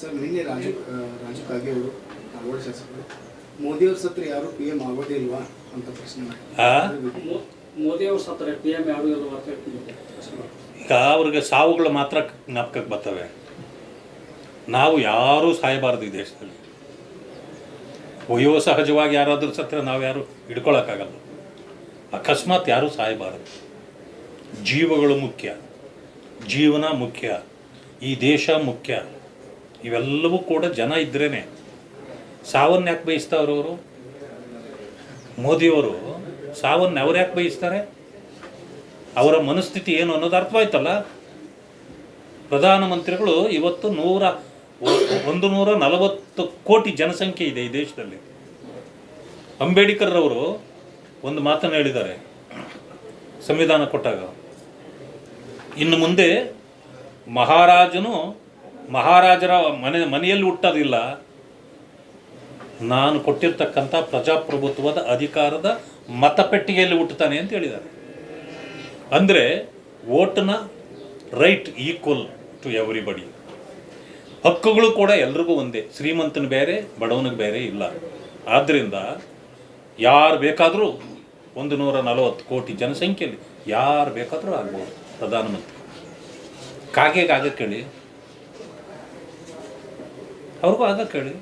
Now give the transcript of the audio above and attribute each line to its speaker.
Speaker 1: Sir ನಿನ್ನೆ ರಾಜು ರಾಜು ಕಾಗೆ ಅವರು ಧಾರವಾಡ ಶಾಸಕರು ಮೋದಿಯವ್ರ ಸತ್ರ ಯಾರು ಪಿ ಎಂ ಆಗೋದೇ ಇಲ್ವಾ ಅಂತ ಪ್ರಶ್ನೆ? ಮಾಡಿದ್ರು.
Speaker 2: ಮೋದಿ ಅವ್ರ ಸತ್ರ ಪಿ ಎಂ ಯಾರು ಅಂತ
Speaker 3: ಈಗ ಅವ್ರಿಗೆ ಸಾವುಗಳು ಮಾತ್ರ ಜ್ಞಾಪಕಕ್ಕೆ ಬರ್ತವೆ. ನಾವು ಯಾರೂ ಸಾಯಬಾರದು ಈ ದೇಶದಲ್ಲಿ. ವಯೋ ಸಹಜವಾಗಿ ಯಾರಾದರೂ ಸತ್ರ ನಾವು ಯಾರು ಹಿಡ್ಕೊಳಕ್ಕಾಗಲ್ಲ. ಅಕಸ್ಮಾತ್ ಯಾರೂ ಸಾಯಬಾರದು. ಜೀವಗಳು ಮುಖ್ಯ. ಜೀವನ ಮುಖ್ಯ. ಈ ದೇಶ ಮುಖ್ಯ. ಇವೆಲ್ಲವೂ ಕೂಡ ಜನ ಇದ್ರೇ ಸಾವನ್ನು ಯಾಕೆ ಬಯಸ್ತಾವ್ರು ಅವರು? ಮೋದಿಯವರು ಸಾವನ್ನ ಅವ್ರು ಯಾಕೆ ಬಯಸ್ತಾರೆ? ಅವರ ಮನಸ್ಥಿತಿ ಏನು ಅನ್ನೋದು ಅರ್ಥವಾಯ್ತಲ್ಲ? ಪ್ರಧಾನಮಂತ್ರಿಗಳು ಇವತ್ತು ನೂರ, ಒಂದು ನೂರ ನಲವತ್ತು ಕೋಟಿ ಜನಸಂಖ್ಯೆ ಇದೆ ಈ ದೇಶದಲ್ಲಿ. ಅಂಬೇಡ್ಕರ್ ಅವರು ಒಂದು ಮಾತನ್ನು ಹೇಳಿದ್ದಾರೆ. ಸಂವಿಧಾನ ಕೊಟ್ಟಾಗ. ಇನ್ನು ಮುಂದೆ ಮಹಾರಾಜನು ಮಹಾರಾಜರ ಮನೆ ಮನೆಯಲ್ಲಿ ಹುಟ್ಟೋದಿಲ್ಲ. ನಾನು ಕೊಟ್ಟಿರ್ತಕ್ಕಂಥ ಪ್ರಜಾಪ್ರಭುತ್ವದ ಅಧಿಕಾರದ ಮತಪೆಟ್ಟಿಗೆಯಲ್ಲಿ ಹುಟ್ಟುತ್ತಾನೆ ಅಂತ ಹೇಳಿದ್ದಾರೆ. ಅಂದರೆ ಓಟ್ನ ರೈಟ್ ಈಕ್ವಲ್ ಟು ಎವ್ರಿಬಡಿ. ಹಕ್ಕುಗಳು ಕೂಡ ಎಲ್ರಿಗೂ ಒಂದೇ. ಶ್ರೀಮಂತನ ಬೇರೆ, ಬಡವನಿಗೆ ಬೇರೆ ಇಲ್ಲ. ಆದ್ದರಿಂದ ಯಾರು ಬೇಕಾದರೂ ಒಂದು ನೂರ ನಲವತ್ತು ಕೋಟಿ ಜನಸಂಖ್ಯೆಯಲ್ಲಿ ಯಾರು ಬೇಕಾದರೂ ಆಗ್ಬೋದು ಪ್ರಧಾನಮಂತ್ರಿ. ಕಾಗೆಗೆ ಆಗ ಕೇಳಿ. ಅವ್ರಿಗೂ ಆಗ ಕೇಳಿ